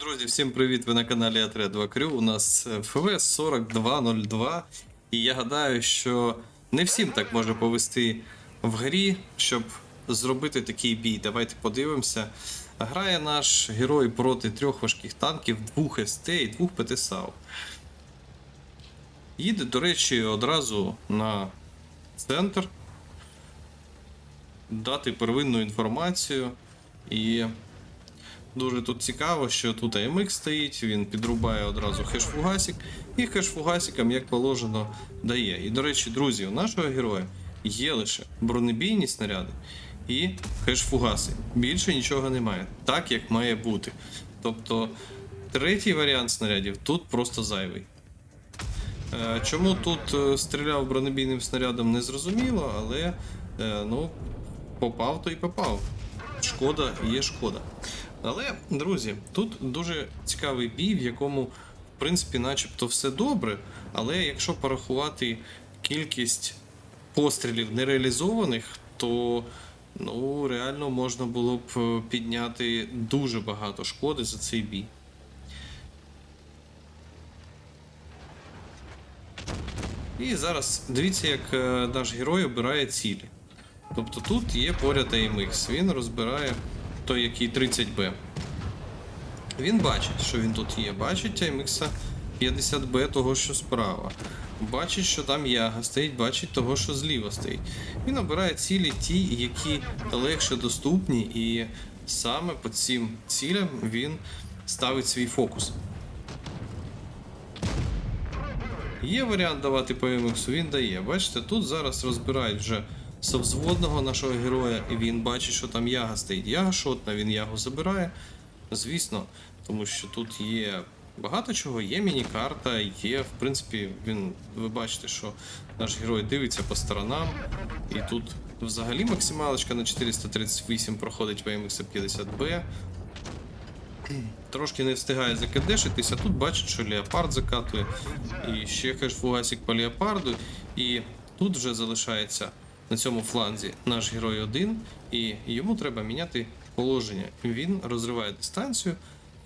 Друзі, всім привіт! Ви на каналі А3 2 Крю. У нас е, ФВС 4202. І я гадаю, що не всім так може повести в грі, щоб зробити такий бій. Давайте подивимося. Грає наш герой проти трьох важких танків, двох СТ і двох ПТСАУ. Їде, до речі, одразу на центр дати первинну інформацію. І Дуже тут цікаво, що тут AMX стоїть, він підрубає одразу хеш-фугасик, і хеш-фугасикам, як положено, дає. І до речі, друзі, у нашого героя є лише бронебійні снаряди і хеш-фугаси. Більше нічого немає, так як має бути. Тобто третій варіант снарядів тут просто зайвий. Е, Чому тут е, стріляв бронебійним снарядом, не зрозуміло, але е, ну, попав то й попав. Шкода є шкода. Але, друзі, тут дуже цікавий бій, в якому, в принципі, начебто все добре. Але якщо порахувати кількість пострілів нереалізованих, то ну, реально можна було б е, підняти дуже багато шкоди за цей бій. І зараз дивіться, як е, наш герой обирає цілі. Тобто тут є поряд AMX, він розбирає той, який 30Б. Він бачить, що він тут є. Бачить AMX 50Б того, що справа. Бачить, що там яга стоїть, бачить того, що зліва стоїть. Він обирає цілі ті, які легше доступні, і саме по цим цілям він ставить свій фокус. Є варіант давати по MX, він дає. Бачите, тут зараз розбирають вже совзводного нашого героя, і він бачить, що там яга стоїть. Яга шотна, він ягу забирає. Звісно, тому що тут є багато чого, є міні-карта, є, в принципі, він, ви бачите, що наш герой дивиться по сторонам, і тут взагалі максималочка на 438 проходить в MX 50B. Трошки не встигає закидешитися, тут бачить, що леопард закатує, і ще хеш-фугасик по леопарду, і тут вже залишається на цьому фланзі наш герой один, і йому треба міняти положення. Він розриває дистанцію,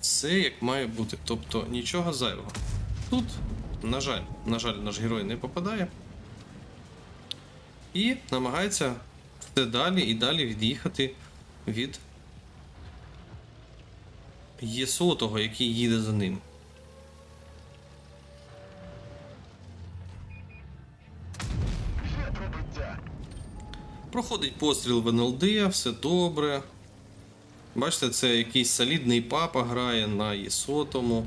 все як має бути, тобто нічого зайвого. Тут, на жаль, на жаль, наш герой не попадає. І намагається все далі і далі від'їхати від є сотого, який їде за ним. Проходить постріл в НЛД, все добре. Бачите, це якийсь солідний папа грає на ЄСотому.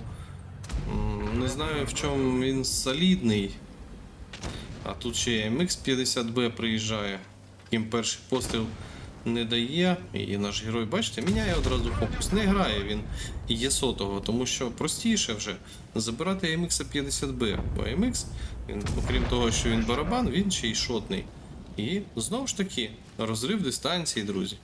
Не знаю в чому він солідний. А тут ще MX 50B приїжджає. Яким перший постріл не дає. І наш герой, бачите, міняє одразу фокус. Не грає він є сотого, тому що простіше вже забирати MX 50B. Бо він, окрім того, що він барабан, він ще й шотний. І знову ж таки, розрив дистанції, друзі.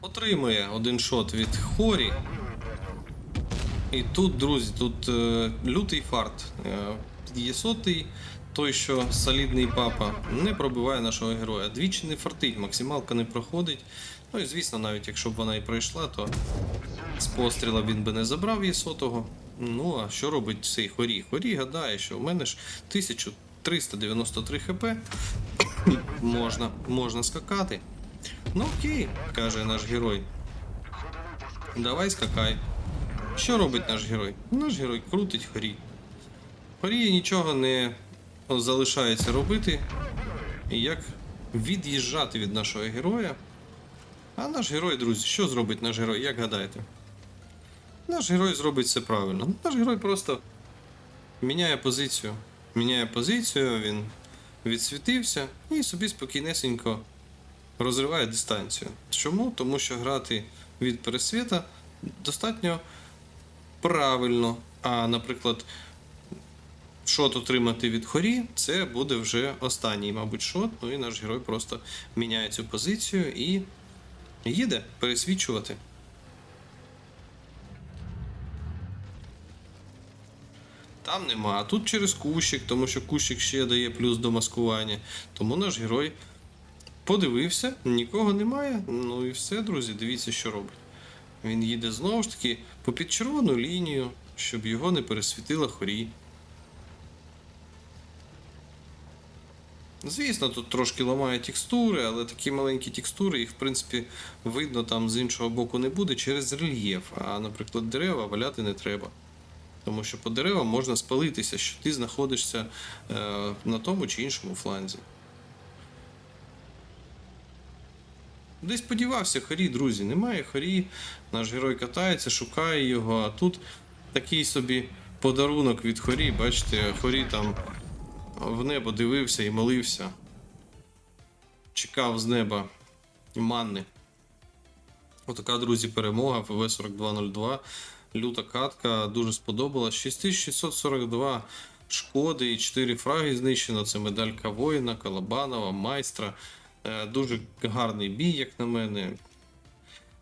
Отримує один шот від Хорі. І тут, друзі, тут е, лютий фарт. Е, є сотий, той, що солідний папа, не пробиває нашого героя. Двічі не фартить, максималка не проходить. Ну і звісно, навіть якщо б вона і пройшла, то з постріла він би не забрав її сотого. Ну а що робить цей хорі? Хорі гадає, що у мене ж 1393 хп. можна, можна скакати. Ну окей, каже наш герой. Давай скакай. Що робить наш герой? Наш герой крутить хорі. Хорі нічого не залишається робити. Як від'їжджати від нашого героя. А наш герой, друзі, що зробить наш герой? Як гадаєте? Наш герой зробить все правильно. Наш герой просто міняє позицію. Міняє позицію, він відсвітився і собі спокійнесенько розриває дистанцію. Чому? Тому що грати від пересвіта достатньо правильно. А, наприклад, шот отримати від хорі, це буде вже останній, мабуть, шот. Ну і наш герой просто міняє цю позицію і їде пересвічувати. Там нема. А тут через кущик, тому що кущик ще дає плюс до маскування. Тому наш герой подивився, нікого немає. Ну і все, друзі, дивіться, що робить. Він їде знову ж таки попід червону лінію, щоб його не пересвітила хорі. Звісно, тут трошки ламає текстури, але такі маленькі текстури, їх в принципі видно там з іншого боку не буде через рельєф. А, наприклад, дерева валяти не треба. Тому що по деревам можна спалитися, що ти знаходишся е, на тому чи іншому фланзі. Десь подівався хорі, друзі. Немає хорі. Наш герой катається, шукає його, а тут такий собі подарунок від хорі. Бачите, хорі там в небо дивився і молився. Чекав з неба манни. Отака, друзі, перемога ФВ 4202. Люта катка дуже сподобалась. 6642 шкоди і 4 фраги знищено. Це медалька воїна, Калабанова, майстра. Е, Дуже гарний бій, як на мене.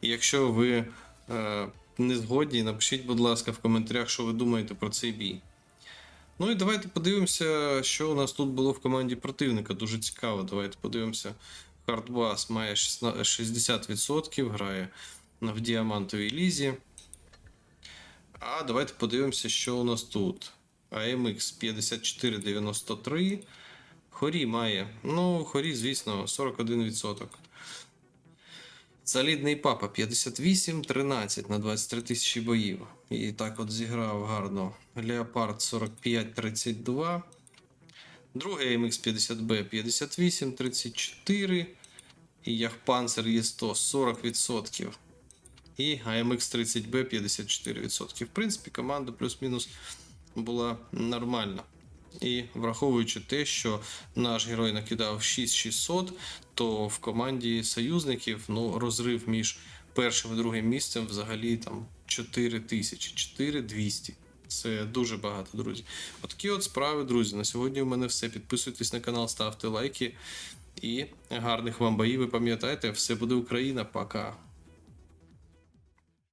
Якщо ви е, не згодні, напишіть, будь ласка, в коментарях, що ви думаєте про цей бій. Ну і давайте подивимося, що у нас тут було в команді противника. Дуже цікаво. Давайте подивимося. Хардбас має 60%, грає в діамантовій лізі. А давайте подивимося, що у нас тут. AMX 5493. Хорі має. Ну, хорі, звісно, 41%. Солідний папа 58-13 на 23 тисячі боїв. І так от зіграв гарно. Леопард 45-32. Другий MX 50B 58-34. І Яхпанцер є 100 40%. І AMX 30B 54%. В принципі, команда плюс-мінус була нормальна. І враховуючи те, що наш герой накидав 6600, то в команді союзників ну, розрив між першим і другим місцем взагалі там 4000, 4200. Це дуже багато, друзі. Отакі от справи, друзі. На сьогодні у мене все. Підписуйтесь на канал, ставте лайки. І гарних вам боїв. Ви пам'ятаєте, все буде Україна. Пока.